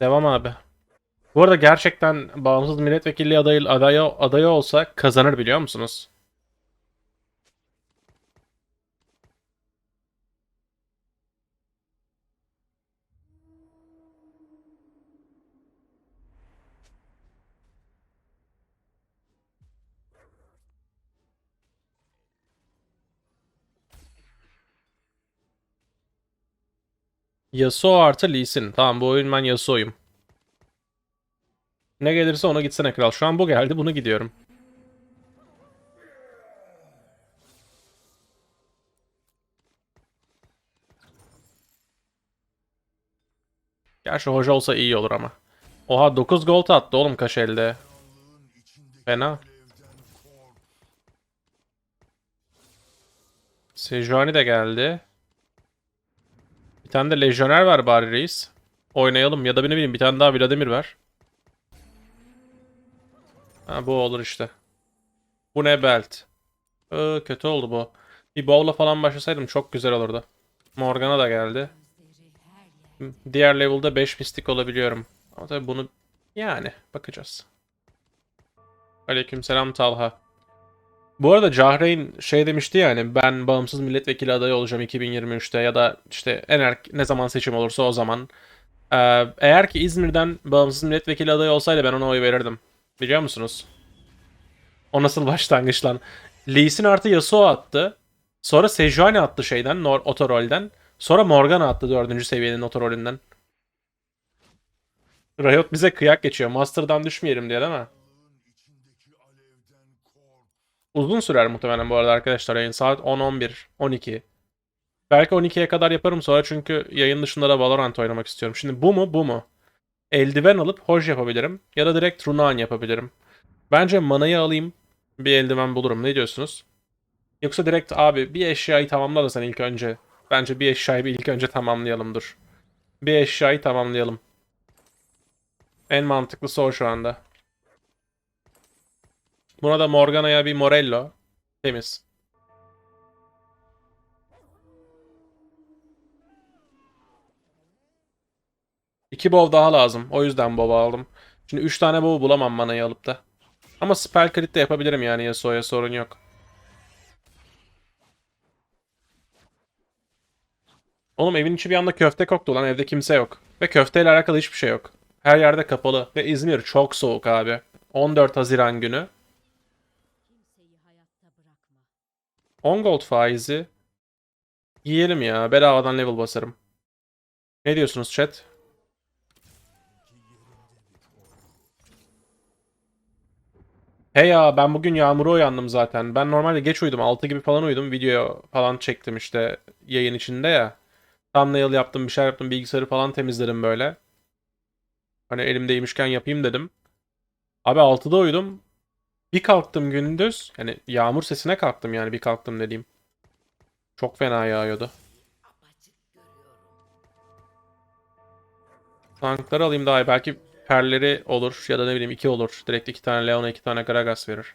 Devam abi. Bu arada gerçekten bağımsız milletvekilliği adayı, adayı, adayı olsa kazanır biliyor musunuz? Yasuo artı Lee Sin. Tamam bu oyun ben Yasuo'yum. Ne gelirse ona gitsene kral. Şu an bu geldi bunu gidiyorum. Gerçi hoca olsa iyi olur ama. Oha 9 gold attı oğlum kaş elde. Fena. Sejuani de geldi. Bir tane de lejyoner var bari reis. Oynayalım ya da ne bileyim bir tane daha Vladimir var. Ha bu olur işte. Bu ne belt? Ee, kötü oldu bu. Bir bowl'la falan başlasaydım çok güzel olurdu. Morgana da geldi. Diğer level'da 5 mistik olabiliyorum. Ama tabii bunu yani bakacağız. Aleykümselam Talha. Bu arada Cahreyn şey demişti yani ben bağımsız milletvekili adayı olacağım 2023'te ya da işte en er ne zaman seçim olursa o zaman. Ee, eğer ki İzmir'den bağımsız milletvekili adayı olsaydı ben ona oy verirdim. Biliyor musunuz? O nasıl başlangıç lan? Lee Sin artı Yasuo attı. Sonra Sejuani attı şeyden, Nor Otorol'den. Sonra Morgana attı 4. seviyenin Otorol'ünden. Riot bize kıyak geçiyor. Master'dan düşmeyelim diye değil mi? Uzun sürer muhtemelen bu arada arkadaşlar yayın. Saat 10-11, 12. Belki 12'ye kadar yaparım sonra çünkü yayın dışında da Valorant oynamak istiyorum. Şimdi bu mu bu mu? Eldiven alıp hoj yapabilirim. Ya da direkt Runan yapabilirim. Bence manayı alayım. Bir eldiven bulurum. Ne diyorsunuz? Yoksa direkt abi bir eşyayı tamamla da sen ilk önce. Bence bir eşyayı bir ilk önce tamamlayalım dur. Bir eşyayı tamamlayalım. En mantıklısı o şu anda. Buna da Morgana'ya bir Morello. Temiz. İki bow daha lazım. O yüzden bow aldım. Şimdi 3 tane bow bulamam manayı alıp da. Ama spell crit de yapabilirim yani Yasuo'ya sorun yok. Oğlum evin içi bir anda köfte koktu lan evde kimse yok. Ve köfteyle alakalı hiçbir şey yok. Her yerde kapalı. Ve İzmir çok soğuk abi. 14 Haziran günü. 10 gold faizi. Yiyelim ya. Bedavadan level basarım. Ne diyorsunuz chat? He ya ben bugün yağmura uyandım zaten. Ben normalde geç uyudum. 6 gibi falan uyudum. Video falan çektim işte yayın içinde ya. Thumbnail yaptım, bir şey yaptım. Bilgisayarı falan temizledim böyle. Hani elimdeymişken yapayım dedim. Abi 6'da uyudum. Bir kalktım gündüz. Yani yağmur sesine kalktım yani bir kalktım dediğim. Çok fena yağıyordu. Tankları alayım daha iyi. Belki perleri olur ya da ne bileyim iki olur. Direkt iki tane Leon'a iki tane Gragas verir.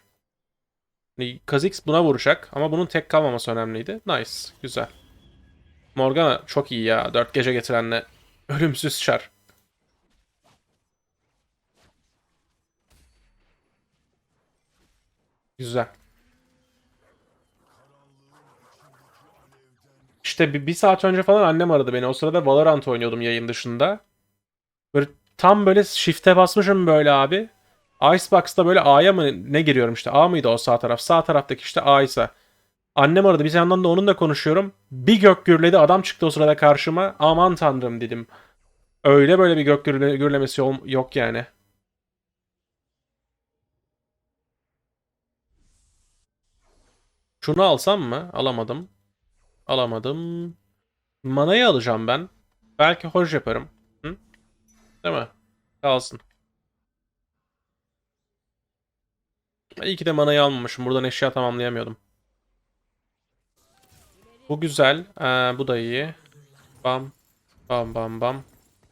Kha'Zix buna vuracak ama bunun tek kalmaması önemliydi. Nice. Güzel. Morgana çok iyi ya. Dört gece getirenle. Ölümsüz şar. Güzel. İşte bir, bir saat önce falan annem aradı beni. O sırada Valorant oynuyordum yayın dışında. Böyle tam böyle shift'e basmışım böyle abi. Icebox'ta böyle A'ya mı ne giriyorum işte. A mıydı o sağ taraf? Sağ taraftaki işte A ise. Annem aradı. Bir yandan da onunla konuşuyorum. Bir gök gürledi. Adam çıktı o sırada karşıma. Aman tanrım dedim. Öyle böyle bir gök gürle- gürlemesi yok yani. Şunu alsam mı? Alamadım. Alamadım. Manayı alacağım ben. Belki hoj yaparım. Hı? Değil mi? Kalsın. İyi ki de manayı almamışım. Buradan eşya tamamlayamıyordum. Bu güzel. Ee, bu da iyi. Bam. Bam bam bam.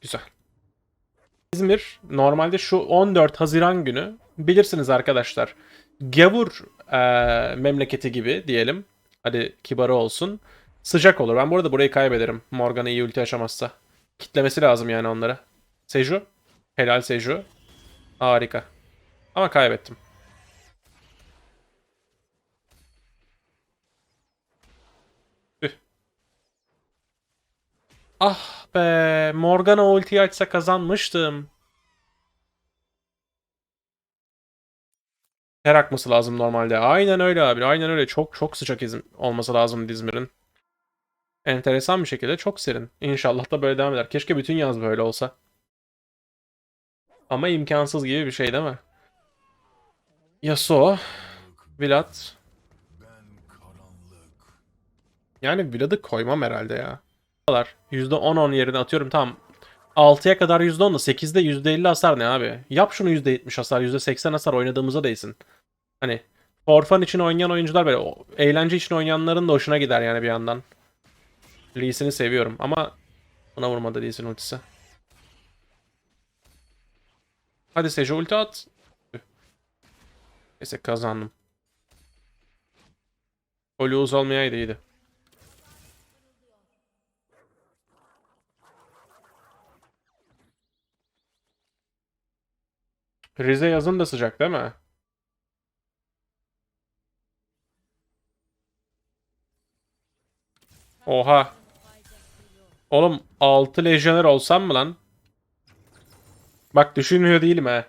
Güzel. İzmir normalde şu 14 Haziran günü bilirsiniz arkadaşlar. Gavur e, memleketi gibi diyelim. Hadi kibarı olsun. Sıcak olur. Ben bu arada burayı kaybederim. Morgana iyi ulti aşamazsa. Kitlemesi lazım yani onlara. Seju? Helal Seju. Harika. Ama kaybettim. Ah be. Morgana ultiyi açsa kazanmıştım. Her akması lazım normalde. Aynen öyle abi. Aynen öyle. Çok çok sıcak izin olması lazım İzmir'in. Enteresan bir şekilde çok serin. İnşallah da böyle devam eder. Keşke bütün yaz böyle olsa. Ama imkansız gibi bir şey değil mi? Yasuo, Vlad. Yani Vlad'ı koymam herhalde ya. %10-10 yerine atıyorum tamam. 6'ya kadar %10 da 8'de %50 hasar ne abi? Yap şunu %70 hasar, %80 hasar oynadığımıza değsin. Hani for fun için oynayan oyuncular böyle o- eğlence için oynayanların da hoşuna gider yani bir yandan. Lee Sin'i seviyorum ama buna vurmadı Lee Sin ultisi. Hadi Seju ulti at. Neyse kazandım. O lose olmayaydı iyiydi. Rize yazın da sıcak değil mi? Oha. Oğlum 6 lejyoner olsam mı lan? Bak düşünmüyor değilim he.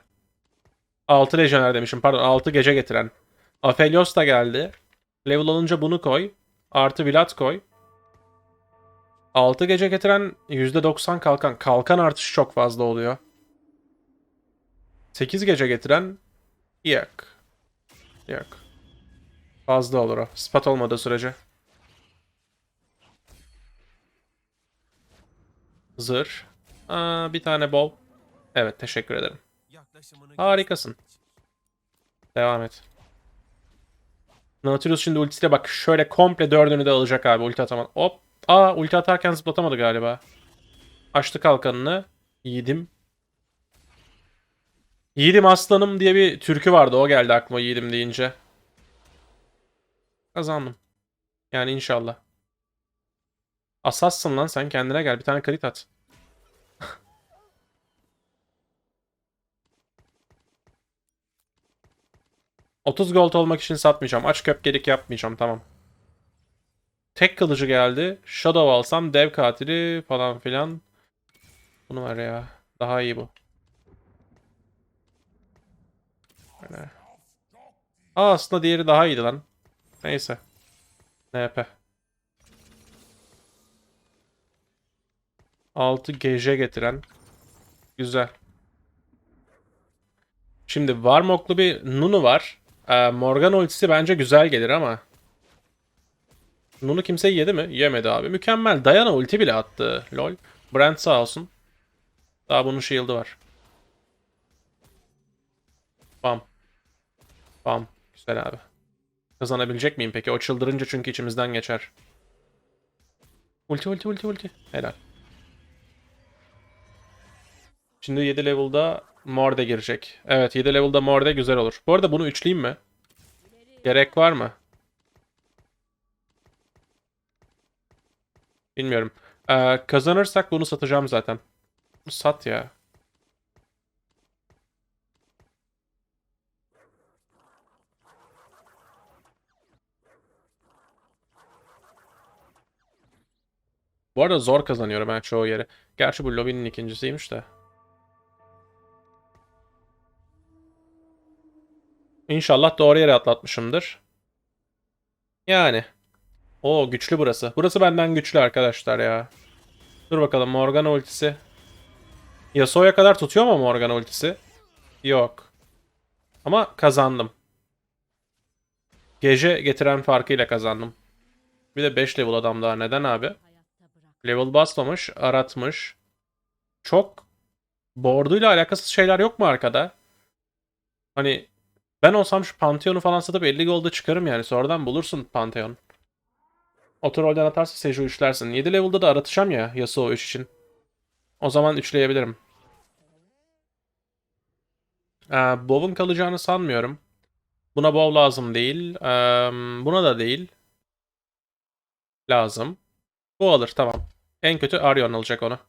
6 lejyoner demişim pardon 6 gece getiren. Aphelios da geldi. Level olunca bunu koy. Artı Vlad koy. 6 gece getiren %90 kalkan. Kalkan artışı çok fazla oluyor. 8 gece getiren yok. Yok. Fazla olur o. Spat olmadığı sürece. Zırh. Aa, bir tane bol. Evet teşekkür ederim. Harikasın. Devam et. Nautilus şimdi ultisiyle bak şöyle komple dördünü de alacak abi ulti atamadı. Hop. Aa ulti atarken zıplatamadı galiba. Açtı kalkanını. Yiğidim. Yiğidim aslanım diye bir türkü vardı. O geldi aklıma yiğidim deyince. Kazandım. Yani inşallah. Asassın lan sen kendine gel. Bir tane crit at. ...30 gold olmak için satmayacağım. Aç köpkelik yapmayacağım. Tamam. Tek kılıcı geldi. Shadow alsam dev katili falan filan. Bunu var ya. Daha iyi bu. Böyle. Aa aslında diğeri daha iyiydi lan. Neyse. NP. 6 GJ getiren. Güzel. Şimdi Varmok'lu bir Nunu var. Ee, Morgan ultisi bence güzel gelir ama. Nunu kimse yedi mi? Yemedi abi. Mükemmel. Diana ulti bile attı. Lol. Brent sağ olsun. Daha bunun shield'ı var. Bam. Güzel abi. Kazanabilecek miyim peki? O çıldırınca çünkü içimizden geçer. Ulti ulti ulti ulti. Helal. Şimdi 7 level'da Morde girecek. Evet 7 level'da Morde güzel olur. Bu arada bunu üçleyeyim mi? Gerek var mı? Bilmiyorum. Ee, kazanırsak bunu satacağım zaten. Sat ya. Bu arada zor kazanıyorum ben çoğu yeri. Gerçi bu lobinin ikincisiymiş de. İnşallah doğru yere atlatmışımdır. Yani. O güçlü burası. Burası benden güçlü arkadaşlar ya. Dur bakalım Morgana ultisi. Yasuo'ya kadar tutuyor mu Morgana ultisi? Yok. Ama kazandım. Gece getiren farkıyla kazandım. Bir de 5 level adam daha. Neden abi? Level basmamış, aratmış. Çok board'uyla alakasız şeyler yok mu arkada? Hani ben olsam şu Pantheon'u falan satıp 50 golda çıkarım yani. Sonradan bulursun Pantheon. Otorolden atarsa Seju üçlersin. 7 level'da da aratacağım ya Yasuo 3 için. O zaman üçleyebilirim. Ee, Bow'un kalacağını sanmıyorum. Buna Bow lazım değil. Ee, buna da değil. Lazım. Bu alır tamam. En kötü Arion alacak onu.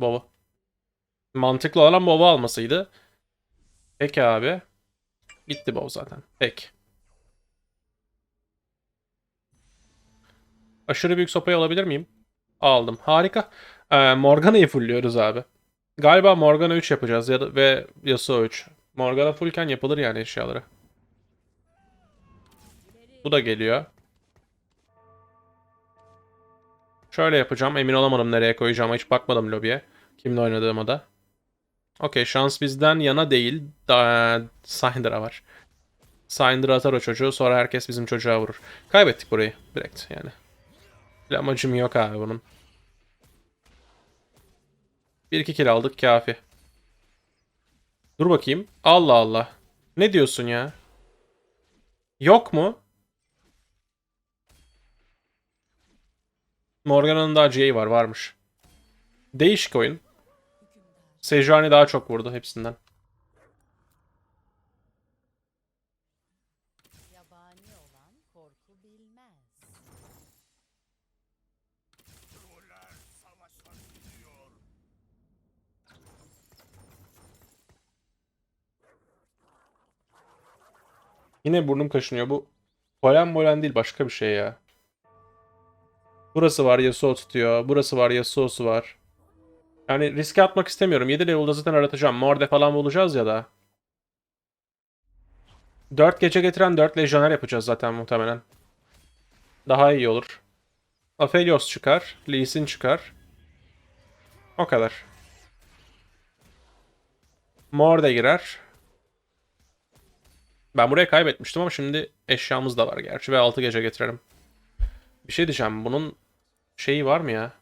Bow'u. Mantıklı olan baba almasıydı. Peki abi. Gitti baba zaten. Peki. Aşırı büyük sopayı alabilir miyim? Aldım. Harika. Ee, Morgana'yı fullüyoruz abi. Galiba Morgana 3 yapacağız ya da ve Yasuo 3. Morgana fullken yapılır yani eşyaları. Bu da geliyor. Şöyle yapacağım. Emin olamadım nereye koyacağım. Hiç bakmadım lobiye. Kimle oynadığıma da. Okey şans bizden yana değil. Da Syndra var. Syndra atar o çocuğu. Sonra herkes bizim çocuğa vurur. Kaybettik burayı. Direkt yani. Bir amacım yok abi bunun. 1-2 kill aldık kafi. Dur bakayım. Allah Allah. Ne diyorsun ya? Yok mu? Morgana'nın daha C'yi var. Varmış. Değişik oyun. Sejuani daha çok vurdu hepsinden. Yine burnum kaşınıyor. Bu polen molen değil başka bir şey ya. Burası var Yasuo tutuyor. Burası var Yasuo'su var. Yani riske atmak istemiyorum. 7 level'da zaten aratacağım. Morde falan bulacağız ya da. 4 gece getiren 4 lejyoner yapacağız zaten muhtemelen. Daha iyi olur. Aphelios çıkar. Lee Sin çıkar. O kadar. Morde girer. Ben buraya kaybetmiştim ama şimdi eşyamız da var gerçi ve 6 gece getirelim. Bir şey diyeceğim. Bunun şeyi var mı ya?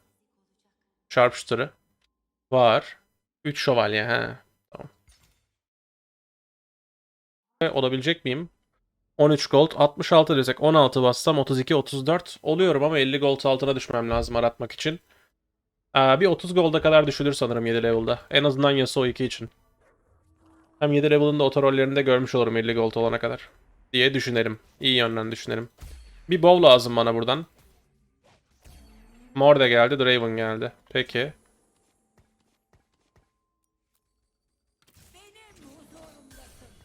Sharpshooter'ı. Var. 3 şövalye he. Tamam. Ve olabilecek miyim? 13 gold, 66 desek 16 bassam 32 34 oluyorum ama 50 gold altına düşmem lazım aratmak için. Ee, bir 30 golda kadar düşülür sanırım 7 level'da. En azından Yasuo 2 için. Hem 7 level'ın da otorollerinde görmüş olurum 50 gold olana kadar. Diye düşünelim. İyi yönden düşünelim. Bir bow lazım bana buradan. Mor da geldi, Draven geldi. Peki.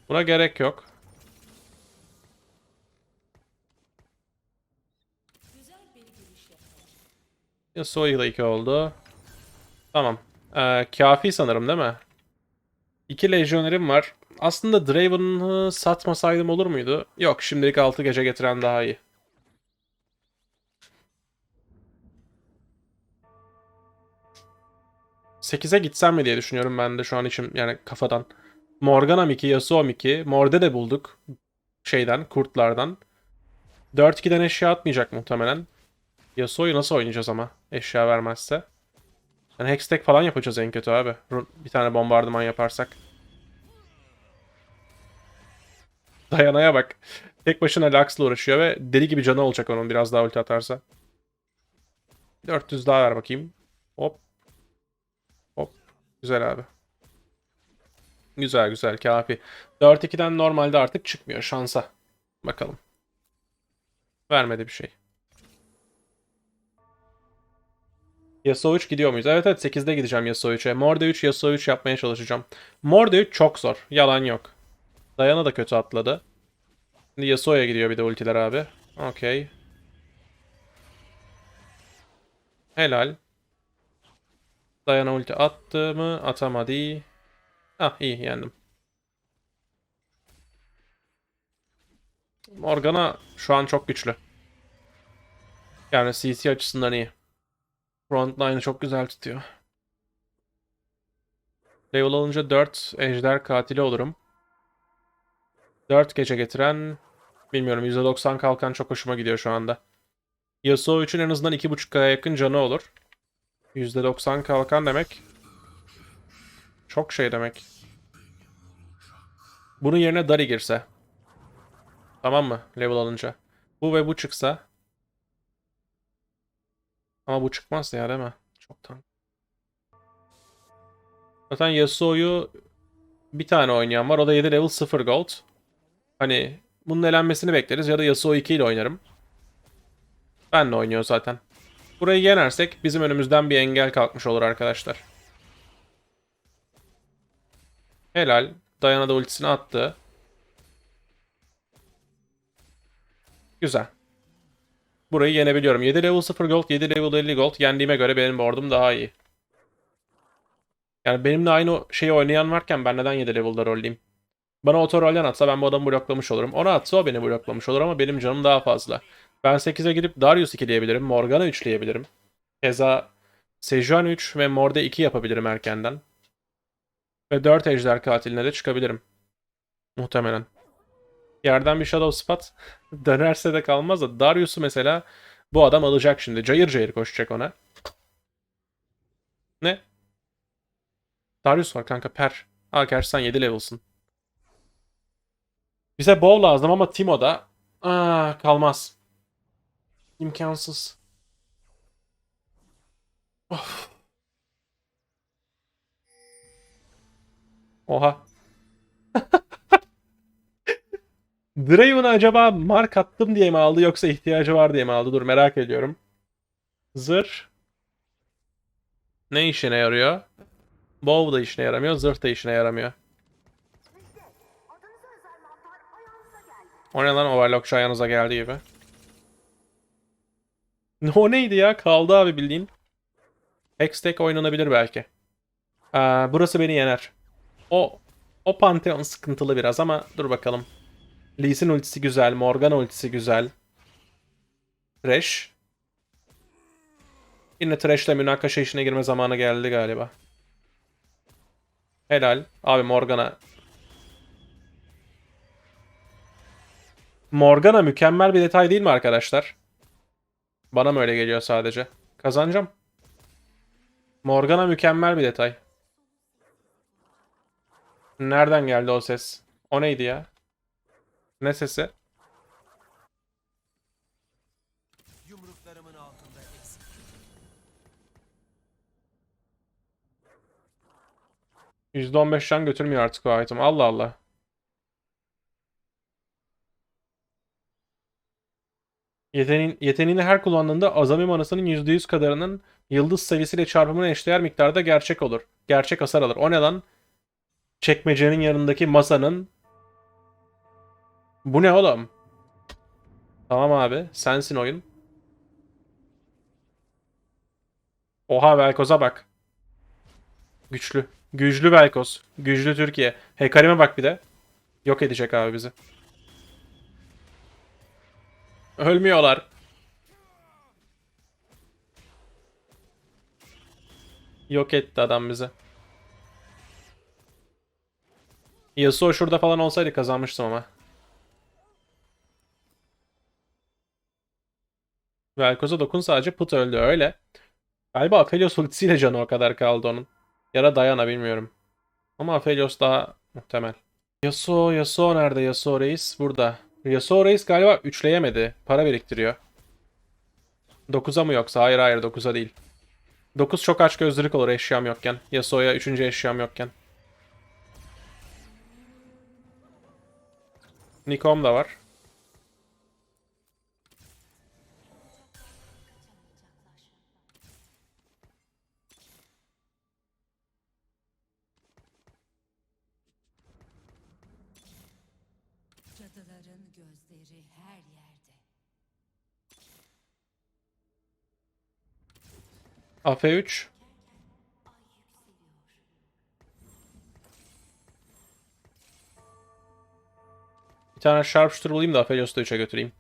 Buna gerek yok. Yasuo ile 2 oldu. Tamam. Ee, kafi sanırım değil mi? İki lejyonerim var. Aslında Draven'ı satmasaydım olur muydu? Yok şimdilik 6 gece getiren daha iyi. Sekize gitsem mi diye düşünüyorum ben de şu an içim yani kafadan. Morgana Miki, Yasuo Miki. Morde de bulduk. Şeyden, kurtlardan. 4-2'den eşya atmayacak muhtemelen. Yasuo'yu nasıl oynayacağız ama eşya vermezse. Yani Hextech falan yapacağız en kötü abi. Bir tane bombardıman yaparsak. Dayanaya bak. Tek başına Lux'la uğraşıyor ve deli gibi canı olacak onun biraz daha ulti atarsa. 400 daha ver bakayım. Hop. Güzel abi. Güzel güzel kafi. 4-2'den normalde artık çıkmıyor şansa. Bakalım. Vermedi bir şey. Yasuo 3 gidiyor muyuz? Evet evet 8'de gideceğim Yasuo 3'e. Morde 3, Yasuo 3 yapmaya çalışacağım. Morde 3 çok zor. Yalan yok. Dayana da kötü atladı. Şimdi Yasuo'ya gidiyor bir de ultiler abi. Okey. Helal. Dayana ulti attı mı? Atamadı. Ah iyi yendim. Morgana şu an çok güçlü. Yani CC açısından iyi. Frontline'ı çok güzel tutuyor. Level alınca 4 ejder katili olurum. 4 gece getiren bilmiyorum %90 kalkan çok hoşuma gidiyor şu anda. Yasuo 3'ün en azından 2.5K'ya yakın canı olur. %90 kalkan demek çok şey demek. Bunun yerine Dari girse. Tamam mı? Level alınca. Bu ve bu çıksa. Ama bu çıkmaz ya değil mi? Çoktan. Zaten Yasuo'yu bir tane oynayan var. O da 7 level 0 gold. Hani bunun elenmesini bekleriz ya da Yasuo 2 ile oynarım. Benle oynuyor zaten. Burayı yenersek bizim önümüzden bir engel kalkmış olur arkadaşlar. Helal. Dayana da ultisini attı. Güzel. Burayı yenebiliyorum. 7 level 0 gold, 7 level 50 gold. Yendiğime göre benim board'um daha iyi. Yani benimle aynı şeyi oynayan varken ben neden 7 level'da rolleyim? Bana oto rollen atsa ben bu adamı bloklamış olurum. Ona atsa o beni bloklamış olur ama benim canım daha fazla. Ben 8'e gidip Darius 2'leyebilirim. Morgana 3'leyebilirim. Keza Sejuani 3 ve Morde 2 yapabilirim erkenden. Ve 4 ejder katiline de çıkabilirim. Muhtemelen. Yerden bir Shadow Spot dönerse de kalmaz da Darius'u mesela bu adam alacak şimdi. Cayır cayır koşacak ona. Ne? Darius var kanka per. Aa gerçi sen 7 level'sın. Bize bow lazım ama Timo'da Aa, kalmaz. İmkansız. Of. Oha. Draven'ı acaba mark attım diye mi aldı yoksa ihtiyacı var diye mi aldı? Dur merak ediyorum. Zırh. Ne işine yarıyor? Bow da işine yaramıyor, zırh da işine yaramıyor. O ne lan Overlockçu ayağınıza geldi gibi. O neydi ya? Kaldı abi bildiğin. Hextech oynanabilir belki. Aa, burası beni yener. O o Pantheon sıkıntılı biraz ama dur bakalım. Lee Sin ultisi güzel. Morgana ultisi güzel. Thresh. Yine Thresh'le münakaşa işine girme zamanı geldi galiba. Helal. Abi Morgana. Morgana mükemmel bir detay değil mi arkadaşlar? Bana mı öyle geliyor sadece? Kazanacağım. Morgana mükemmel bir detay. Nereden geldi o ses? O neydi ya? Ne sesi? Yumruklarımın altında eksik. %15 can götürmüyor artık o item. Allah Allah. Yeteneğin, yeteneğini her kullandığında azami manasının %100 kadarının yıldız seviyesiyle çarpımına eşdeğer miktarda gerçek olur. Gerçek hasar alır. O ne lan? Çekmecenin yanındaki masanın... Bu ne oğlum? Tamam abi. Sensin oyun. Oha Velkoz'a bak. Güçlü. Güçlü Velkoz. Güçlü Türkiye. Hekarime bak bir de. Yok edecek abi bizi. Ölmüyorlar. Yok etti adam bizi. Yasuo şurada falan olsaydı kazanmıştım ama. Velkoz'a dokun sadece put öldü öyle. Galiba Aphelios ultisiyle canı o kadar kaldı onun. Ya da Diana bilmiyorum. Ama Aphelios daha muhtemel. Yasuo, Yasuo nerede? Yasuo Reis burada. Yasuo Reis galiba üçleyemedi. Para biriktiriyor. 9'a mı yoksa? Hayır hayır 9'a değil. 9 çok aç gözlülük olur eşyam yokken. Yasuo'ya 3. eşyam yokken. Nikom da var. Cadıların gözleri her yerde. AF3. Bir tane Sharpshooter bulayım da Aphelios'u da 3'e götüreyim.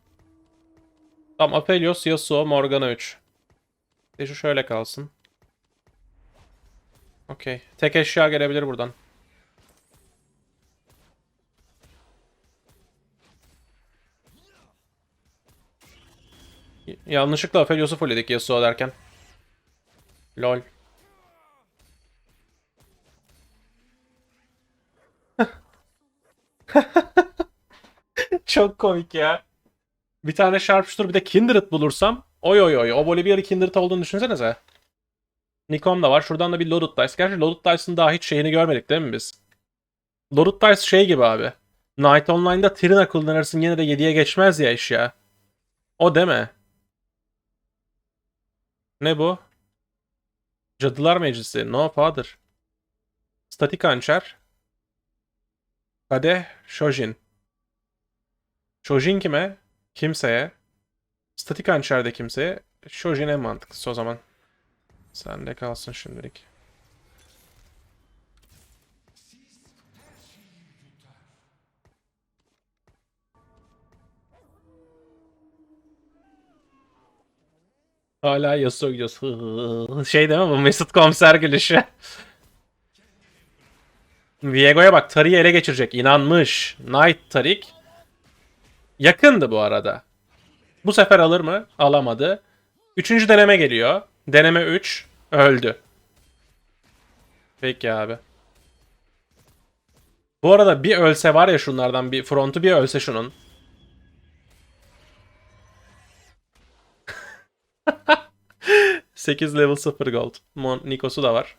Tamam Aphelios, Yasuo, Morgana 3. De şu şöyle kalsın. Okey. Tek eşya gelebilir buradan. Yanlışlıkla Aphelios'u fullledik Yasuo derken. Lol. Çok komik ya. Bir tane Sharpshooter bir de Kindred bulursam oy oy oy. O Bolivia'lı Kindred olduğunu düşünsenize. Nikon da var. Şuradan da bir Loaded Dice. Gerçi Loaded Dice'ın daha hiç şeyini görmedik değil mi biz? Loaded Dice şey gibi abi. Night Online'da Trina kullanırsın yine de 7'ye geçmez ya iş ya. O deme. Ne bu? Cadılar Meclisi. No Father. Statik Hançer. Kadeh Shojin. Shojin kime? Kimseye. Statik hançerde kimseye. Shojin en mantıklısı o zaman. Sende kalsın şimdilik. Hala Yasuo gidiyoruz. Şey mi bu Mesut komiser gülüşü. Viego'ya bak Tarik'i ele geçirecek. İnanmış. Knight Tarik. Yakındı bu arada. Bu sefer alır mı? Alamadı. Üçüncü deneme geliyor. Deneme 3. Öldü. Peki abi. Bu arada bir ölse var ya şunlardan bir frontu bir ölse şunun. Sekiz level 0 gold. Mon Nikos'u da var.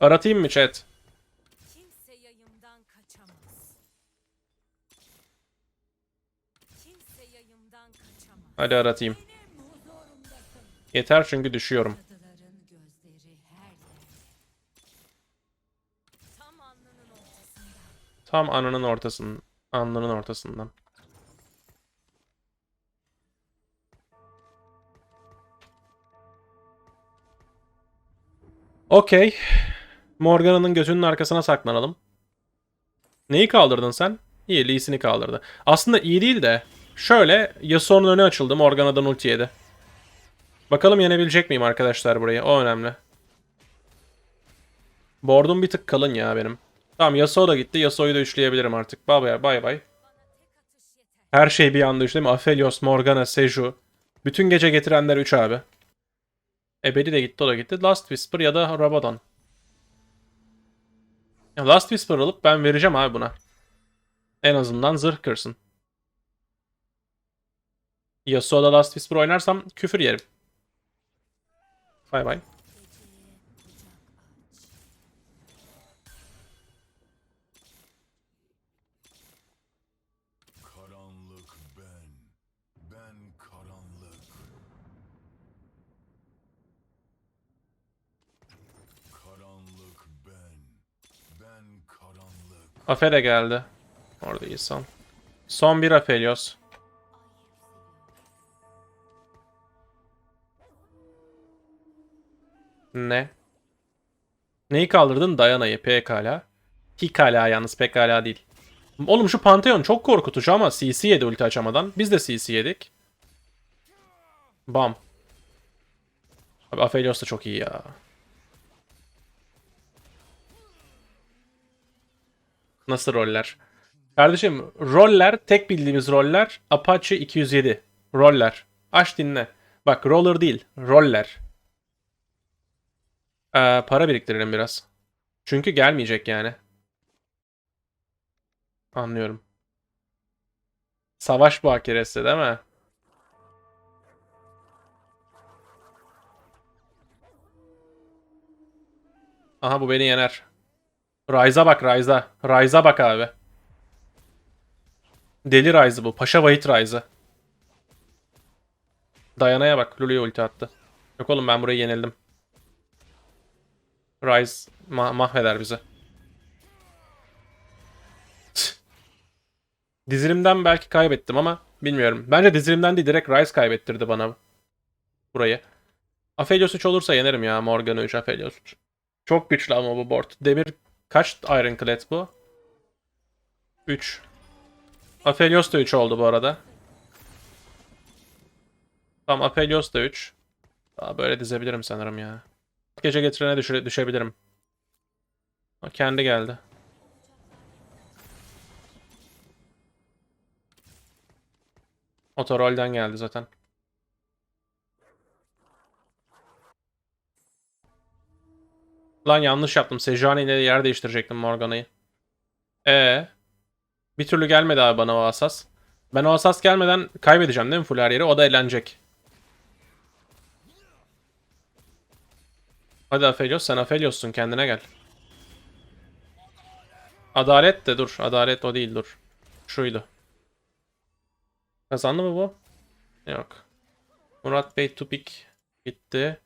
Aratayım mı chat? Hadi aratayım. Yeter çünkü düşüyorum. Tam ananın ortasının, alnının ortasından. Okey. Morgana'nın gözünün arkasına saklanalım. Neyi kaldırdın sen? İyi, Lee'sini kaldırdı. Aslında iyi değil de şöyle Yasuo'nun önü açıldı Morgana'dan ulti yedi. Bakalım yenebilecek miyim arkadaşlar burayı? O önemli. Board'um bir tık kalın ya benim. Tamam Yasuo da gitti. Yasuo'yu da üçleyebilirim artık. Bay bay bay bay. Her şey bir anda üçledi mi? Aphelios, Morgana, Seju. Bütün gece getirenler 3 abi. Ebedi de gitti o da gitti. Last Whisper ya da Rabadon. Ya Last Whisper alıp ben vereceğim abi buna. En azından zırh kırsın. Yasuo'da Last Whisper oynarsam küfür yerim. Bay bay. Karanlık. Afe de geldi. Orada insan. Son bir Aphelios. Ne? Neyi kaldırdın? Dayana'yı pekala. Hikala yalnız pekala değil. Oğlum şu Pantheon çok korkutucu ama CC yedi ulti açamadan. Biz de CC yedik. Bam. Abi Aphelios da çok iyi ya. Nasıl roller? Kardeşim roller tek bildiğimiz roller Apache 207. Roller. Aç dinle. Bak roller değil. Roller. Ee, para biriktirelim biraz. Çünkü gelmeyecek yani. Anlıyorum. Savaş bakiresi değil mi? Aha bu beni yener. Ryze'a bak Ryze'a. Ryze'a bak abi. Deli Ryze bu. Paşa Vahit Ryze. Dayana'ya bak. Lulu'ya ulti attı. Yok oğlum ben burayı yenildim. Ryze ma- mahveder bizi. Dizilimden belki kaybettim ama bilmiyorum. Bence dizilimden değil direkt Ryze kaybettirdi bana burayı. Aphelios 3 olursa yenerim ya Morgan 3 Aphelios 3. Çok güçlü ama bu board. Demir kaç Ironclad bu? 3. Aphelios da 3 oldu bu arada. Tamam Aphelios da 3. Daha böyle dizebilirim sanırım ya. Gece getirene düşe- düşebilirim. O kendi geldi. Otorolden geldi zaten. Lan yanlış yaptım. Sejani yer değiştirecektim Morgana'yı. E Bir türlü gelmedi abi bana o asas. Ben o asas gelmeden kaybedeceğim değil mi full her yeri? O da eğlenecek. Hadi Aphelios sen Aphelios'sun kendine gel. Adalet de dur. Adalet o değil dur. Şuydu. Kazandı mı bu? Yok. Murat Bey Tupik gitti.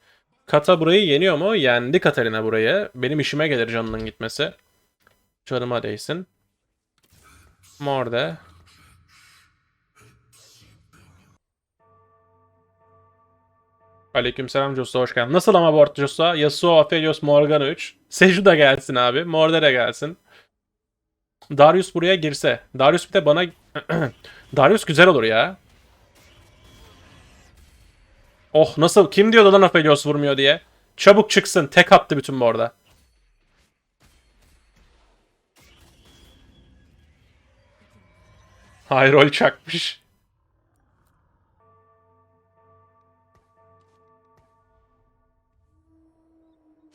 Kata burayı yeniyor mu? Yendi Katarina burayı. Benim işime gelir canının gitmesi. Canıma değsin. Morde. Aleykümselam Joshua hoş geldin. Nasıl ama board Joshua? Yasuo, Aphelios, Morgana 3. Seju da gelsin abi. Morde de gelsin. Darius buraya girse. Darius bir de bana... Darius güzel olur ya. Oh nasıl? Kim diyordu lan Aphelios vurmuyor diye? Çabuk çıksın. Tek attı bütün bu arada. High roll çakmış.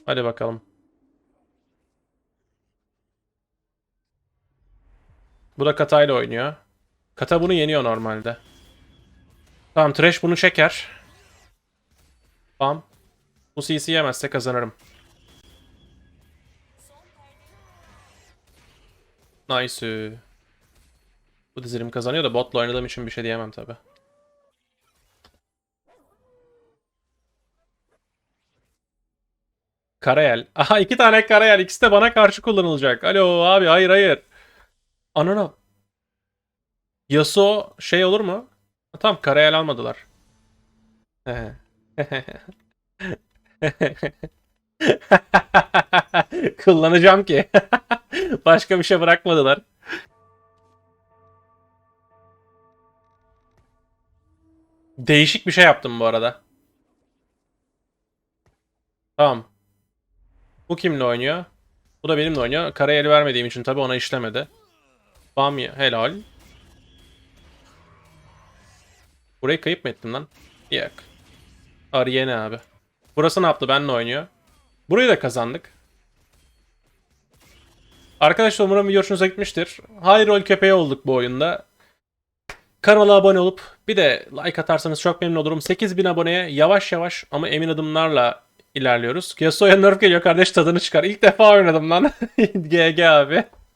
Hadi bakalım. Bu da Kata ile oynuyor. Kata bunu yeniyor normalde. Tamam Thresh bunu çeker. Bam. Bu CC yemezse kazanırım. Nice. Bu dizilim kazanıyor da botla oynadığım için bir şey diyemem tabi. Karayel. Aha iki tane Karayel. İkisi de bana karşı kullanılacak. Alo abi hayır hayır. Anana. Yasuo şey olur mu? Tamam Karayel almadılar. Kullanacağım ki. Başka bir şey bırakmadılar. Değişik bir şey yaptım bu arada. Tamam. Bu kimle oynuyor? Bu da benimle oynuyor. Karayeli vermediğim için tabii ona işlemedi. Bamya helal. Burayı kayıp mı ettim lan? Yok. Ariene abi. Burası ne yaptı? Benle oynuyor. Burayı da kazandık. Arkadaşlar umarım video hoşunuza gitmiştir. High roll köpeği olduk bu oyunda. Kanala abone olup bir de like atarsanız çok memnun olurum. 8000 aboneye yavaş yavaş ama emin adımlarla ilerliyoruz. Yasuo'ya nerf geliyor kardeş tadını çıkar. İlk defa oynadım lan. GG abi.